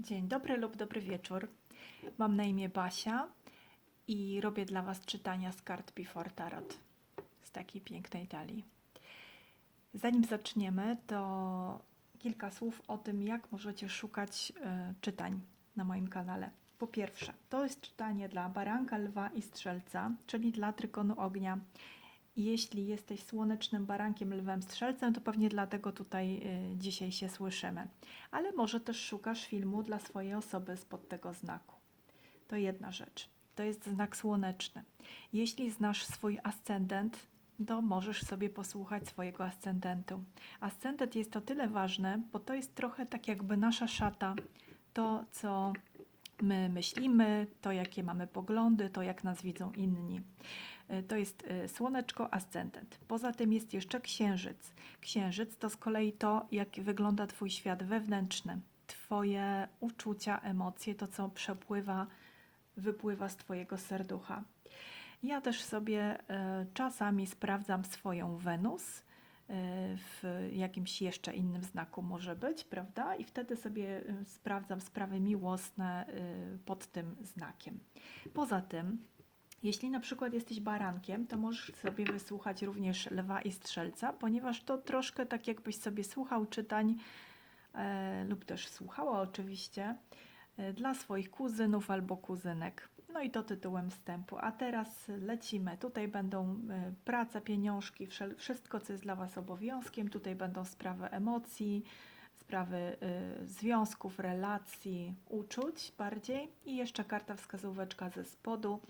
Dzień dobry lub dobry wieczór. Mam na imię Basia i robię dla Was czytania z kart Before Tarot z takiej pięknej talii. Zanim zaczniemy, to kilka słów o tym, jak możecie szukać e, czytań na moim kanale. Po pierwsze, to jest czytanie dla baranka, lwa i strzelca, czyli dla trykonu ognia. Jeśli jesteś słonecznym barankiem, lwem, strzelcem, to pewnie dlatego tutaj y, dzisiaj się słyszymy. Ale może też szukasz filmu dla swojej osoby spod tego znaku. To jedna rzecz. To jest znak słoneczny. Jeśli znasz swój ascendent, to możesz sobie posłuchać swojego ascendentu. Ascendent jest o tyle ważny, bo to jest trochę tak jakby nasza szata, to co my myślimy, to jakie mamy poglądy, to jak nas widzą inni. Y, To jest y, słoneczko, ascendent. Poza tym jest jeszcze księżyc. Księżyc to z kolei to, jak wygląda Twój świat wewnętrzny, Twoje uczucia, emocje, to co przepływa, wypływa z Twojego serducha. Ja też sobie y, czasami sprawdzam swoją Wenus w jakimś jeszcze innym znaku może być, prawda? I wtedy sobie sprawdzam sprawy miłosne pod tym znakiem. Poza tym, jeśli na przykład jesteś barankiem, to możesz sobie wysłuchać również lwa i strzelca, ponieważ to troszkę tak jakbyś sobie słuchał czytań e, lub też słuchała oczywiście e, dla swoich kuzynów albo kuzynek. No i to tytułem wstępu. A teraz lecimy. Tutaj będą e, praca, pieniążki, wszystko, co jest dla Was obowiązkiem. Tutaj będą sprawy emocji, sprawy e, związków, relacji, uczuć bardziej. I jeszcze karta wskazóweczka ze spodu.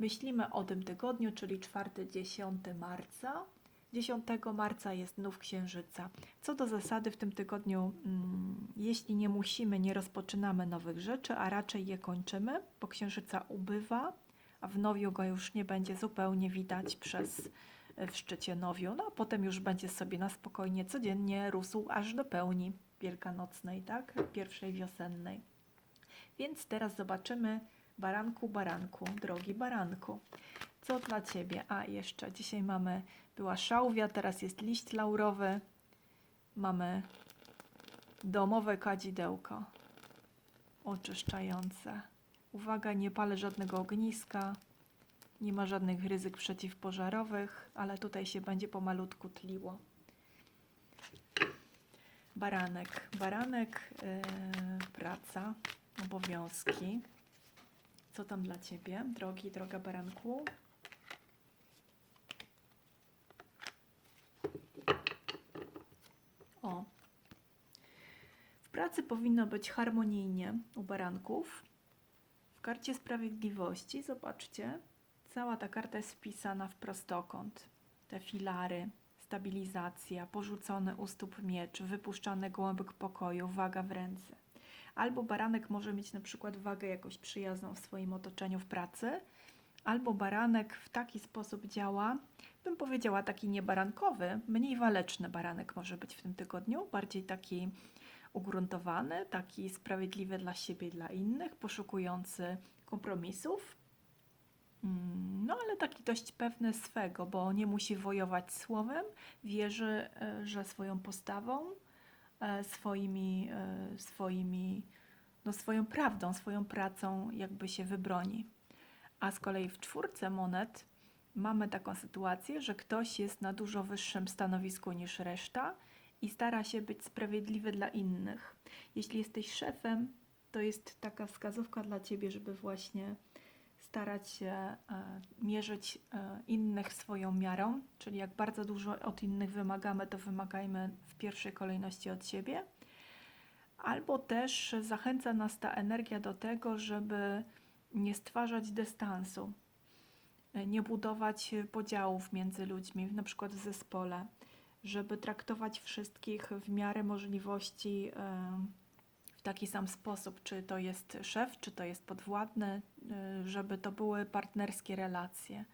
Myślimy o tym tygodniu, czyli 4-10 marca. 10 marca jest nów księżyca. Co do zasady w tym tygodniu, mm, jeśli nie musimy, nie rozpoczynamy nowych rzeczy, a raczej je kończymy, bo księżyca ubywa, a w nowiu go już nie będzie zupełnie widać przez e, w szczycie nowiu. No a potem już będzie sobie na spokojnie codziennie rósł aż do pełni wielkanocnej, tak? Pierwszej wiosennej. Więc teraz zobaczymy, baranku, baranku, drogi baranku. Co dla Ciebie? A jeszcze dzisiaj mamy, była szałwia, teraz jest liść laurowy. Mamy domowe kadzidełko oczyszczające. Uwaga, nie palę żadnego ogniska, nie ma żadnych ryzyk przeciwpożarowych, ale tutaj się będzie pomalutku tliło. Baranek. Baranek, yy, praca, obowiązki. Co tam dla Ciebie, drogi, droga baranku? O. W pracy powinno być harmonijnie u baranków. W karcie sprawiedliwości, zobaczcie, cała ta karta jest wpisana w prostokąt. Te filary, stabilizacja, porzucony u stóp miecz, wypuszczany gołąbek pokoju, waga w ręce. Albo baranek może mieć na przykład wagę jakoś przyjazną w swoim otoczeniu w pracy, albo baranek w taki sposób działa, bym powiedziała taki niebarankowy, mniej waleczny baranek może być w tym tygodniu, bardziej taki ugruntowany, taki sprawiedliwy dla siebie dla innych, poszukujący kompromisów. Mm, No, ale taki dość pewny swego, bo nie musi wojować słowem, wierzy, e, że swoją postawą, swoimi, e, swoimi, no swoją prawdą, swoją pracą jakby się wybroni. A z kolei w czwórce monet mamy taką sytuację, że ktoś jest na dużo wyższym stanowisku niż reszta i stara się być sprawiedliwy dla innych. Jeśli jesteś szefem, to jest taka wskazówka dla ciebie, żeby właśnie starać się e, mierzyć e, innych swoją miarą, czyli jak bardzo dużo od innych wymagamy, to wymagajmy w pierwszej kolejności od siebie. Albo też zachęca nas ta energia do tego, żeby nie stwarzać dystansu, e, nie budować podziałów między ludźmi, na przykład w zespole, żeby traktować wszystkich w miarę możliwości w taki sam sposób, czy to jest szef, czy to jest podwładny, żeby to były partnerskie relacje.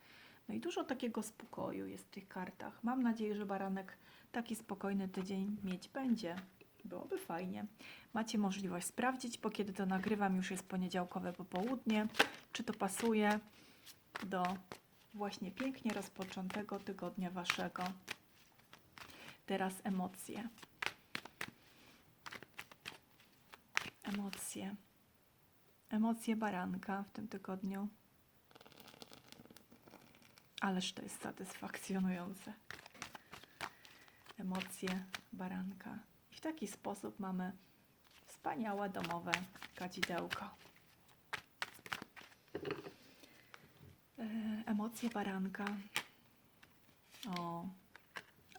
No i dużo takiego spokoju jest w tych kartach. Mam nadzieję, że baranek taki spokojny tydzień mieć będzie. Byłoby fajnie. Macie możliwość sprawdzić, bo kiedy to nagrywam, już jest poniedziałkowe popołudnie, czy to pasuje do właśnie pięknie rozpoczętego tygodnia waszego. Teraz emocje. Emocje. Emocje baranka w tym tygodniu. Ależ to jest satysfakcjonujące. Emocje baranka. I w taki sposób mamy wspaniałe domowe kadzidełko. E, Emocje baranka. O,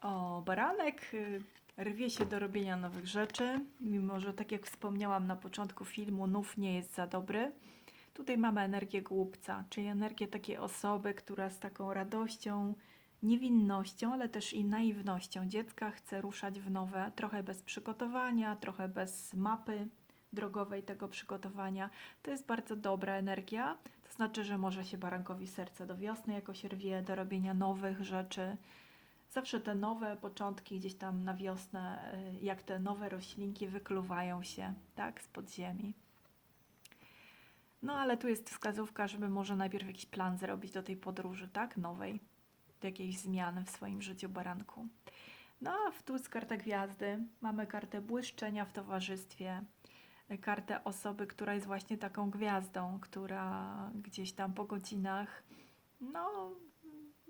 o, baranek y, rwie się do robienia nowych rzeczy, mimo że tak jak wspomniałam na początku filmu, nów nie jest za dobry. Tutaj mamy energię głupca, czyli energię takiej osoby, która z taką radością, niewinnością, ale też i naiwnością dziecka chce ruszać w nowe, trochę bez przygotowania, trochę bez mapy drogowej tego przygotowania. To jest bardzo dobra energia, to znaczy, że może się barankowi serce do wiosny jakoś rwie, do robienia nowych rzeczy. Zawsze te nowe początki gdzieś tam na wiosnę, y, jak te nowe roślinki wykluwają się, tak, z podziemi. No ale tu jest wskazówka, żeby może najpierw jakiś plan zrobić do tej podróży, tak, nowej, do jakiejś zmiany w swoim życiu baranku. No a tu jest karta gwiazdy, mamy kartę błyszczenia w towarzystwie, kartę osoby, która jest właśnie taką gwiazdą, która gdzieś tam po godzinach, no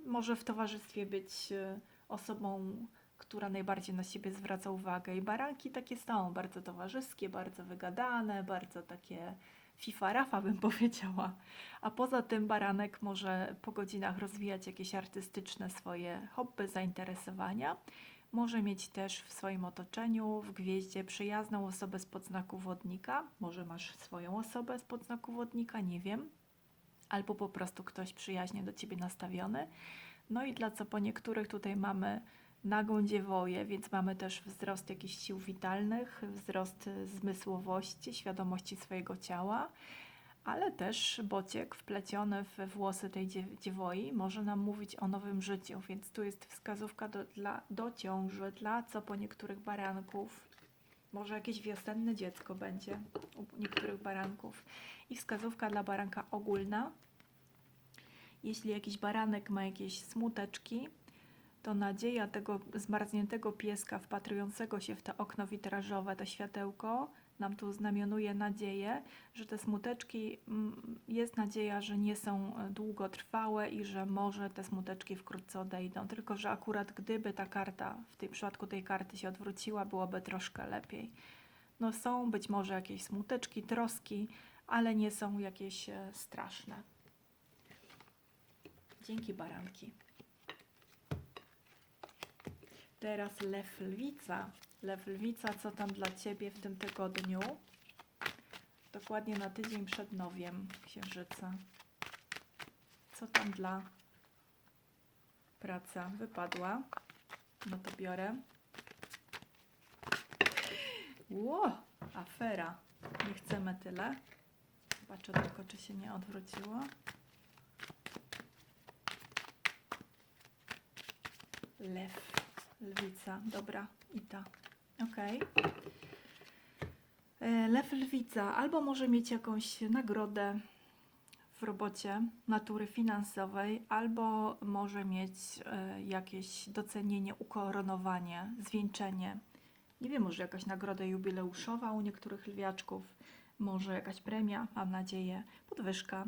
może w towarzystwie być e, osobą, która najbardziej na siebie zwraca uwagę. I baranki takie są, bardzo towarzyskie, bardzo wygadane, bardzo takie fifa rafa bym powiedziała. A poza tym baranek może po godzinach rozwijać jakieś artystyczne swoje hobby, zainteresowania. Może mieć też w swoim otoczeniu, w gwieździe, przyjazną osobę z podznaku wodnika. Może masz swoją osobę z podznaku wodnika, nie wiem albo po prostu ktoś przyjaźnie do ciebie nastawiony. No i dla co po niektórych tutaj mamy nagą dziewoję, więc mamy też wzrost jakichś sił witalnych, wzrost y, zmysłowości, świadomości swojego ciała, ale też bociek wpleciony w włosy tej dziew- dziewoi może nam mówić o nowym życiu, więc tu jest wskazówka do, dla, do ciąży, dla co po niektórych baranków. Może jakieś wiosenne dziecko będzie u niektórych baranków. I wskazówka dla baranka ogólna. Jeśli jakiś baranek ma jakieś smuteczki, to nadzieja tego zmarzniętego pieska wpatrującego się w to okno witrażowe, to światełko, nam tu znamionuje nadzieję, że te smuteczki, mm, jest nadzieja, że nie są e, długotrwałe i że może te smuteczki wkrótce odejdą. Tylko, że akurat gdyby ta karta, w tym przypadku tej karty się odwróciła, byłoby troszkę lepiej. No są być może jakieś smuteczki, troski, ale nie są jakieś e, straszne. Dzięki baranki. Teraz lew lwica. Lew lwica, co tam dla Ciebie w tym tygodniu? Dokładnie na tydzień przed nowiem księżyca. Co tam dla praca wypadła? No to biorę. Ło, afera. Nie chcemy tyle. Zobaczę tylko, czy się nie odwróciło. Lew, lwica, dobra, i ta. Okej. E, Lew, lwica, albo może mieć jakąś nagrodę w robocie natury finansowej, albo może mieć e, jakieś docenienie, ukoronowanie, zwieńczenie. Nie wiem, może jakaś nagroda jubileuszowa u niektórych lwiaczków, może jakaś premia, mam nadzieję, podwyżka.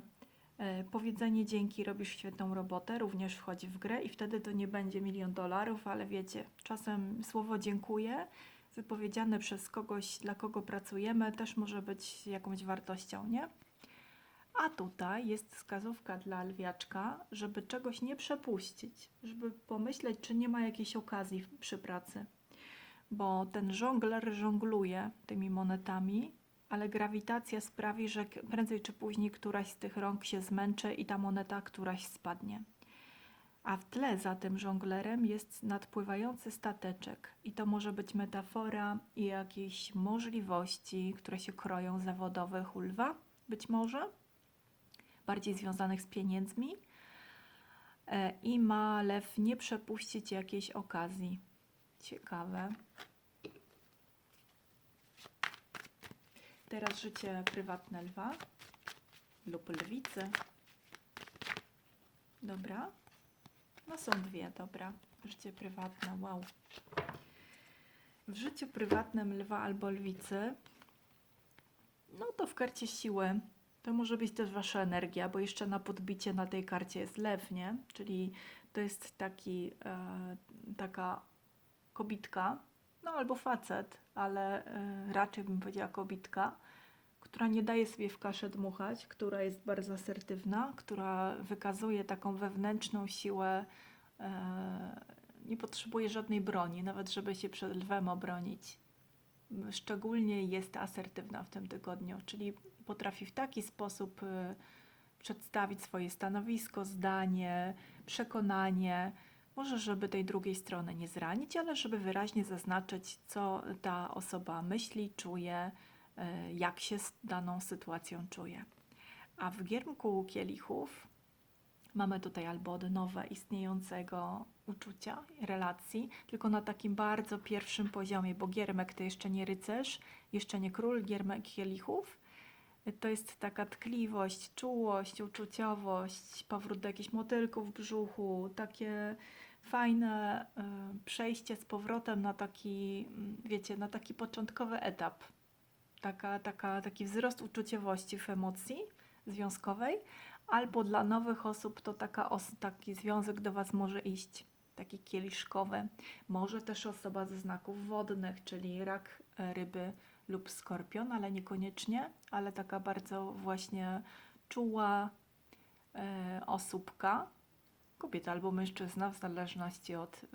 E, Powiedzenie dzięki, robisz świetną robotę, również wchodzi w grę i wtedy to nie będzie milion dolarów, ale wiecie, czasem słowo dziękuję, wypowiedziane przez kogoś, dla kogo pracujemy, też może być jakąś wartością, nie? A tutaj jest wskazówka dla lwiaczka, żeby czegoś nie przepuścić, żeby pomyśleć, czy nie ma jakiejś okazji przy pracy. Bo ten żongler żongluje tymi monetami, ale grawitacja sprawi, że prędzej czy później któraś z tych rąk się zmęczy i ta moneta któraś spadnie. A w tle za tym żonglerem jest nadpływający stateczek. I to może być metafora i jakieś możliwości, które się kroją zawodowych u lwa, być może, bardziej związanych z pieniędzmi. E, I ma lew nie przepuścić jakiejś okazji. Ciekawe. Teraz życie prywatne lwa lub lwicy. Dobra. No są dwie, dobra. Życie prywatne, wow. W życiu prywatnym lwa albo lwicy to w karcie siły to może być też wasza energia, bo jeszcze na podbicie na tej karcie jest lew, nie? Czyli to jest taki, e, taka kobitka, no albo facet, ale e, raczej bym powiedziała kobitka, która nie daje sobie w kaszę dmuchać, która jest bardzo asertywna, która wykazuje taką wewnętrzną siłę, e, nie potrzebuje żadnej broni, nawet żeby się przed lwem obronić. Szczególnie jest asertywna w tym tygodniu, czyli potrafi w taki sposób y, przedstawić swoje stanowisko, zdanie, przekonanie, może żeby tej drugiej strony nie zranić, ale żeby wyraźnie zaznaczyć, co ta osoba myśli, czuje, jak się z daną sytuacją czuje. A w giermku kielichów mamy tutaj albo odnowę istniejącego uczucia, relacji, tylko na takim bardzo pierwszym poziomie, bo giermek to jeszcze nie rycerz, jeszcze nie król, giermek kielichów. To jest taka tkliwość, czułość, uczuciowość, powrót do jakichś motylków w brzuchu, takie fajne y, przejście z powrotem na taki, mm, wiecie, na taki początkowy etap. Taka, taka, taki wzrost uczuciowości w emocji związkowej, albo dla nowych osób to taka os- taki związek do Was może iść, taki kieliszkowy. Może też osoba ze znaków wodnych, czyli rak, e, ryby lub skorpion, ale niekoniecznie, ale taka bardzo właśnie czuła e, osóbka, kobieta albo mężczyzna, w zależności od e,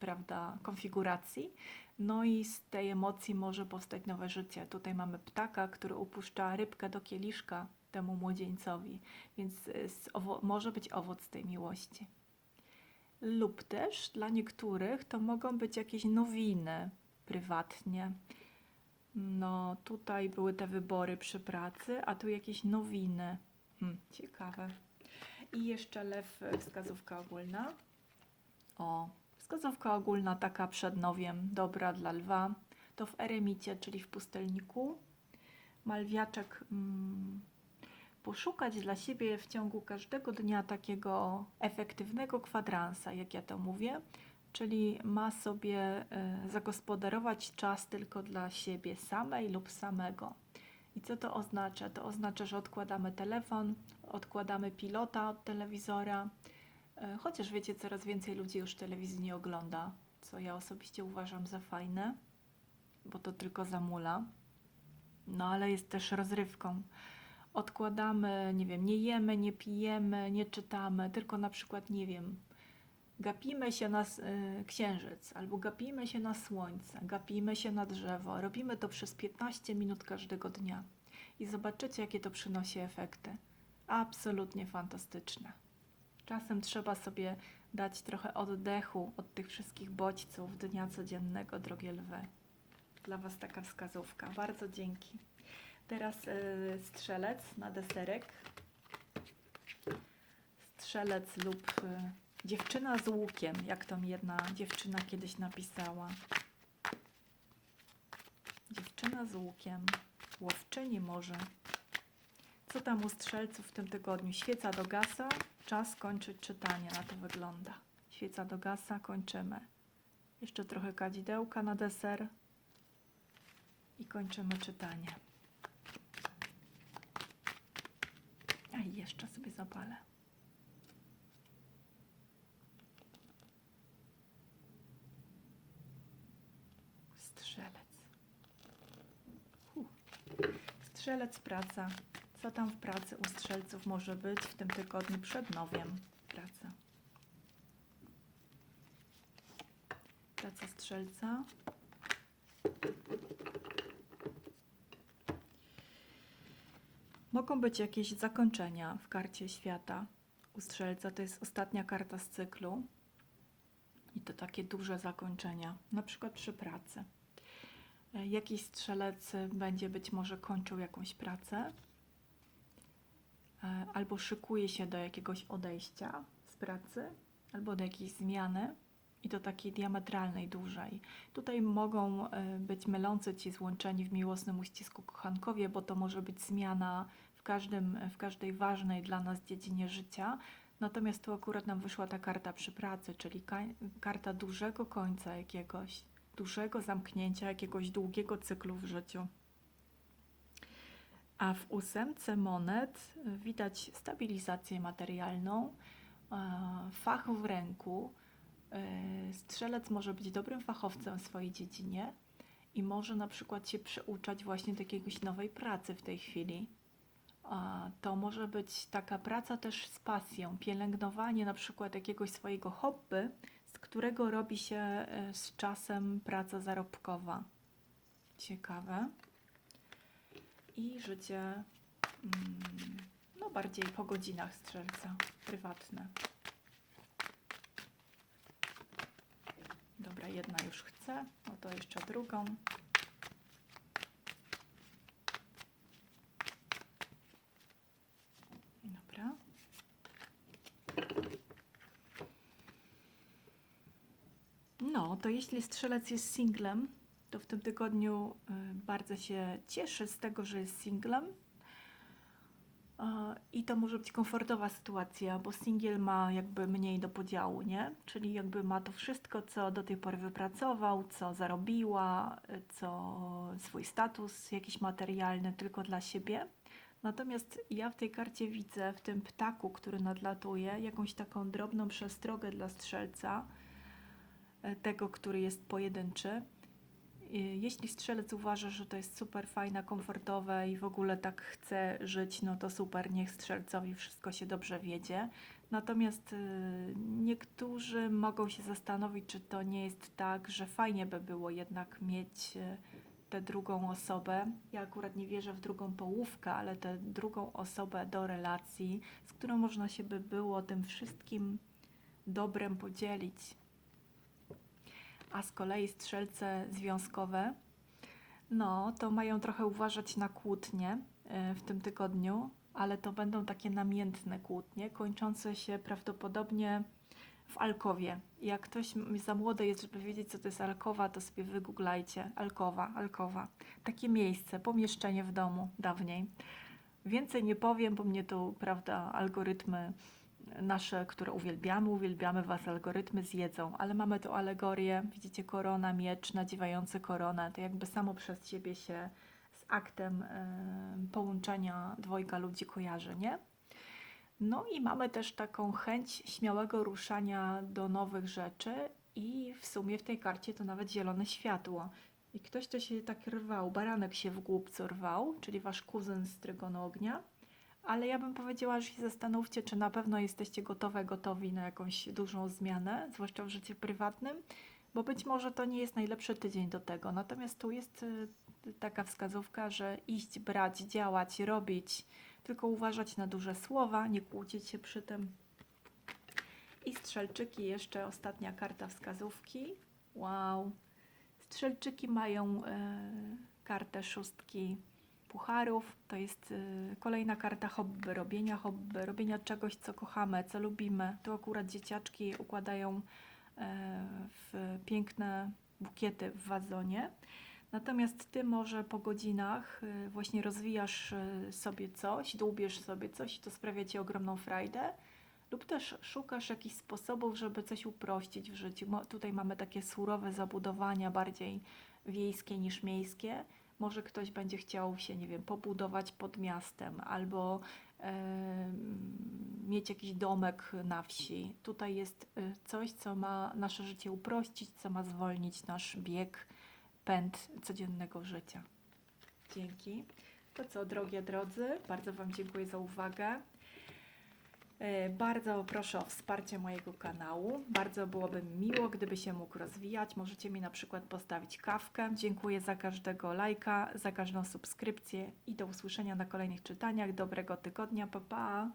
prawda, konfiguracji. No i z tej emocji może powstać nowe życie. Tutaj mamy ptaka, który upuszcza rybkę do kieliszka temu młodzieńcowi, więc y, może być owoc tej miłości. Lub też dla niektórych to mogą być jakieś nowiny prywatnie. No, tutaj były te wybory przy pracy, a tu jakieś nowiny. Hmm, ciekawe. I jeszcze lew, wskazówka ogólna. O, wskazówka ogólna taka przed nowiem, dobra dla lwa. To w eremicie, czyli w pustelniku. Malwiaczek mm, poszukać dla siebie w ciągu każdego dnia takiego efektywnego kwadransa, jak ja to mówię, czyli ma sobie y, zagospodarować czas tylko dla siebie samej lub samego. I co to oznacza? To oznacza, że odkładamy telefon, odkładamy pilota od telewizora, y, chociaż wiecie, coraz więcej ludzi już telewizji nie ogląda, co ja osobiście uważam za fajne, bo to tylko zamula. No ale jest też rozrywką odkładamy, nie wiem, nie jemy, nie pijemy, nie czytamy, tylko na przykład, nie wiem, gapimy się na y, księżyc albo gapimy się na słońce, gapimy się na drzewo. Robimy to przez 15 minut każdego dnia i zobaczycie, jakie to przynosi efekty. Absolutnie fantastyczne. Czasem trzeba sobie dać trochę oddechu od tych wszystkich bodźców dnia codziennego, drogie lwy. Dla Was taka wskazówka. Bardzo dzięki. Teraz y, strzelec na deserek. Strzelec lub y, dziewczyna z łukiem, jak to mi jedna dziewczyna kiedyś napisała. Dziewczyna z łukiem, łowczyni może. Co tam u strzelców w tym tygodniu? Świeca do gasa, czas kończyć czytanie, na to wygląda. Świeca do gasa, kończymy. Jeszcze trochę kadzidełka na deser i kończymy czytanie. A jeszcze sobie zapalę. Strzelec. Hu. Strzelec praca. Co tam w pracy u strzelców może być w tym tygodniu przed nowiem? Praca. Praca strzelca. Mogą być jakieś zakończenia w karcie świata u strzelca. To jest ostatnia karta z cyklu. I to takie duże zakończenia, na przykład przy pracy. E, Jakiś strzelec będzie być może kończył jakąś pracę, e, albo szykuje się do jakiegoś odejścia z pracy, albo do jakiejś zmiany. I to takiej diametralnej, dużej. Tutaj mogą e, być mylący ci złączeni w miłosnym uścisku kochankowie, bo to może być zmiana w, każdym, w każdej ważnej dla nas dziedzinie życia. Natomiast tu akurat nam wyszła ta karta przy pracy, czyli ka- karta dużego końca jakiegoś, dużego zamknięcia jakiegoś długiego cyklu w życiu. A w ósemce monet widać stabilizację materialną, fach w ręku. E, Strzelec może być dobrym fachowcem w swojej dziedzinie i może na przykład się przyuczać właśnie do jakiejś nowej pracy w tej chwili. To może być taka praca też z pasją, pielęgnowanie na przykład jakiegoś swojego hobby, z którego robi się e, z czasem praca zarobkowa. Ciekawe. I życie mm, no bardziej po godzinach strzelca, prywatne. Dobra, jedna już chce, no to jeszcze drugą. Dobra. To jeśli strzelec jest singlem, to w tym tygodniu y, bardzo się cieszy z tego, że jest singlem. Y, I to może być komfortowa sytuacja, bo singiel ma jakby mniej do podziału, nie? Czyli jakby ma to wszystko, co do tej pory wypracował, co zarobiła, y, co swój status jakiś materialny tylko dla siebie. Natomiast ja w tej karcie widzę w tym ptaku, który nadlatuje, jakąś taką drobną przestrogę dla strzelca, tego, który jest pojedynczy. E, Jeśli strzelec uważa, że to jest super fajne, komfortowe i w ogóle tak chce żyć, no to super, niech strzelcowi wszystko się dobrze wiedzie. Natomiast e, niektórzy mogą się zastanowić, czy to nie jest tak, że fajnie by było jednak mieć e, tę drugą osobę. Ja akurat nie wierzę w drugą połówkę, ale tę drugą osobę do relacji, z którą można się by było tym wszystkim dobrem podzielić. A z kolei strzelce związkowe, no to mają trochę uważać na kłótnie e, w tym tygodniu, ale to będą takie namiętne kłótnie, kończące się prawdopodobnie w alkowie. Jak ktoś za młody jest, żeby wiedzieć, co to jest alkowa, to sobie wygooglajcie. Alkowa, alkowa. Takie miejsce, pomieszczenie w domu dawniej. Więcej nie powiem, bo mnie tu, prawda, algorytmy nasze, które uwielbiamy, uwielbiamy Was, algorytmy zjedzą, ale mamy tu alegorię, widzicie, korona, miecz nadziewający koronę, to jakby samo przez siebie się z aktem e, połączenia dwojga ludzi kojarzy, nie? No i mamy też taką chęć śmiałego ruszania do nowych rzeczy i w sumie w tej karcie to nawet zielone światło. I ktoś to się tak rwał, baranek się w głupcu rwał, czyli wasz kuzyn z Trygonu Ognia. Ale ja bym powiedziała, że się zastanówcie, czy na pewno jesteście gotowe, gotowi na jakąś dużą zmianę, zwłaszcza w życiu prywatnym, bo być może to nie jest najlepszy tydzień do tego. Natomiast tu jest y, taka wskazówka, że iść, brać, działać, robić, tylko uważać na duże słowa, nie kłócić się przy tym. I strzelczyki, jeszcze ostatnia karta wskazówki. Wow. Strzelczyki mają e, kartę szóstki pucharów. To jest e, kolejna karta hobby, robienia hobby, robienia czegoś, co kochamy, co lubimy. Tu akurat dzieciaczki układają e, w piękne bukiety w wazonie. Natomiast ty może po godzinach y, właśnie rozwijasz y, sobie coś, dłubiesz sobie coś i to sprawia ci ogromną frajdę. Lub też szukasz jakichś sposobów, żeby coś uprościć w życiu. Tutaj mamy takie surowe zabudowania, bardziej wiejskie niż miejskie. Może ktoś będzie chciał się, nie wiem, pobudować pod miastem albo mieć jakiś domek na wsi. Tutaj jest y, coś, co ma nasze życie uprościć, co ma zwolnić nasz bieg pęd codziennego życia. Dzięki. To co, drogie drodzy, bardzo Wam dziękuję za uwagę. E, Bardzo proszę o wsparcie mojego kanału. Bardzo byłoby mi miło, gdyby się mógł rozwijać. Możecie mi na przykład postawić kawkę. Dziękuję za każdego lajka, za każdą subskrypcję i do usłyszenia na kolejnych czytaniach. Dobrego tygodnia. Pa, pa!